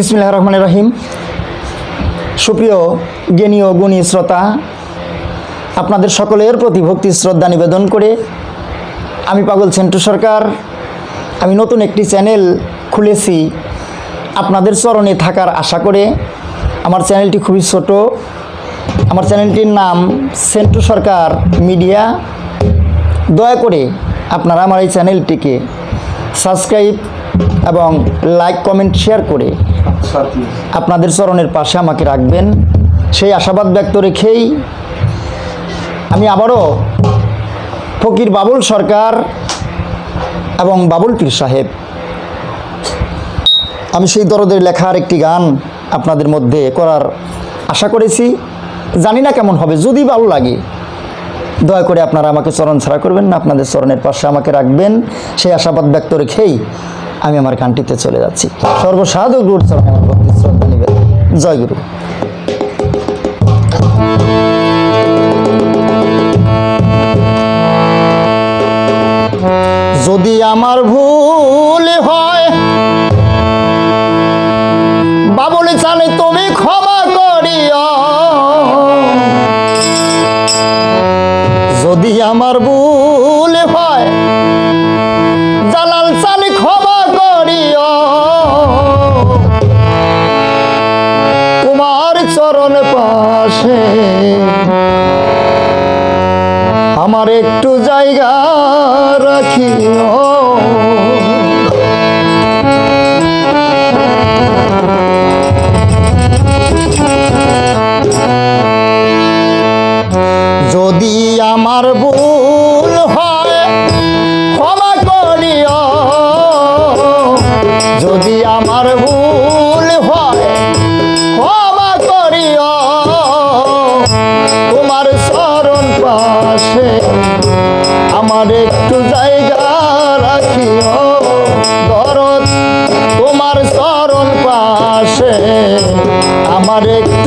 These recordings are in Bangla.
বিসমিল্লাহ রহমান রহিম। সুপ্রিয় জ্ঞানী ও গুণী শ্রোতা, আপনাদের সকলের প্রতি ভক্তি, শ্রদ্ধা নিবেদন করে আমি পাগল সেন্টু সরকার। আমি নতুন একটি চ্যানেল খুলেছি। আপনাদের চরণে থাকার আশা করে আমার চ্যানেলটি খুবই ছোট। আমার চ্যানেলটির নাম সেন্টু সরকার মিডিয়া। দয়া করে আপনারা আমার এই চ্যানেলটিকে সাবস্ক্রাইব এবং লাইক, কমেন্ট, শেয়ার করে আপনাদের চরণের পাশে আমাকে রাখবেন। সেই আশাবাদ ব্যক্ত রেখেই আমি আবারও ফকির বাবুল সরকার এবং বাবুল পীর সাহেব। আমি সেই দরদের লেখার একটি গান আপনাদের মধ্যে করার আশা করেছি। জানি না কেমন হবে, যদি ভালো লাগে, দয়া করে আপনারা আমাকে চরণ ছাড়া করবেন না, আপনাদের চরণের পাশে আমাকে রাখবেন। সেই আশাবাদ ব্যক্ত রেখেই আমি আমার গানটিতে চলে যাচ্ছি। সর্বসাধু গুরুর চরণে আমার ভক্তি শ্রদ্ধা নিবেদন জয় গুরু। যদি আমার ভুল হয়, বাবুল চালে তুমি ক্ষমা করিও। যদি আমার ভুল আমার একটু জায়গা চরণ পাশে আমার একটু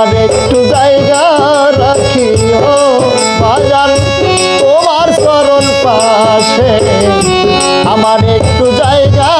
আমার একটু জায়গা রাখিও বাজার তোমার চরণ পাশে। আমার একটু জায়গা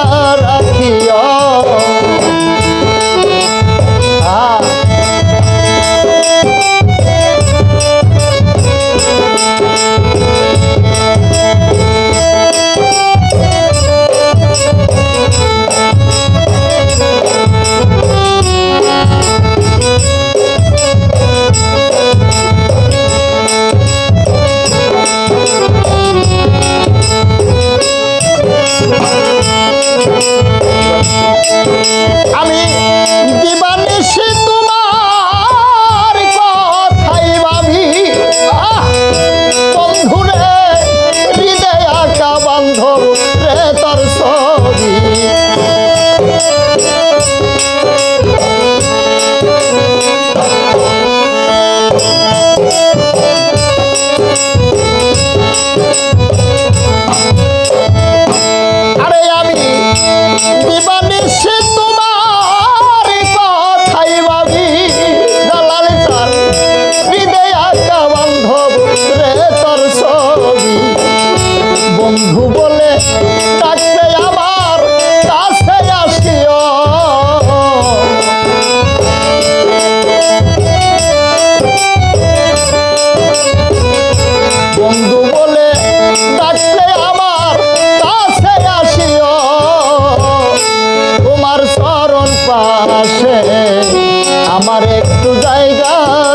জায়গা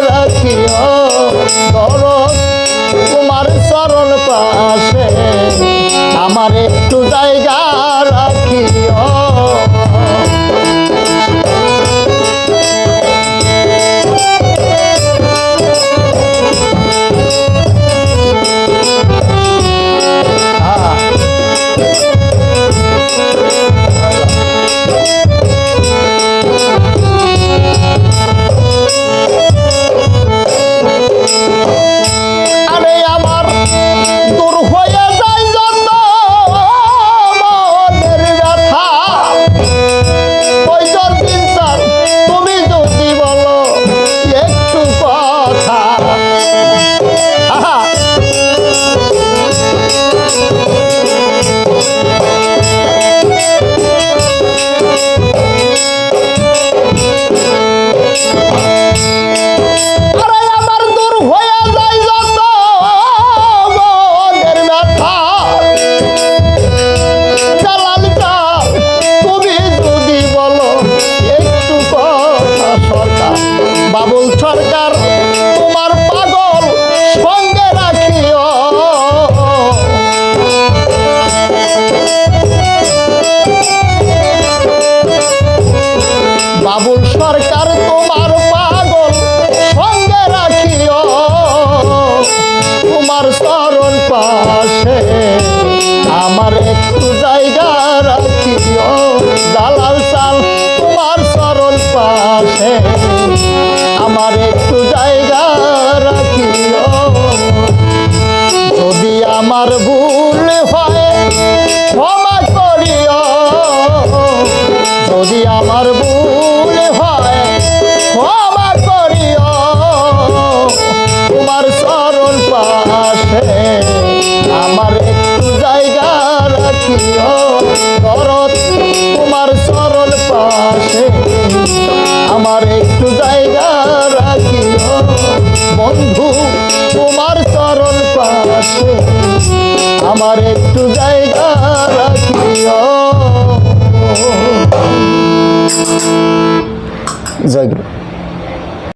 রাখিও ধরো তোমার চরণ পাশে। আমার একটু জায়গা বাবুল সরকার আমার একটু জায়গা রাখিও। যদি আমার ভুল হয়, ক্ষমা করিও। যদি আমার ভুল হয়, ক্ষমা করিও। তোমার চরণ পাশে আমার একটু জায়গা রাখিও। করত তোমার চরণ পাশে আমার একটু জায়গা আমার একটু জায়গা রাখিও। জয়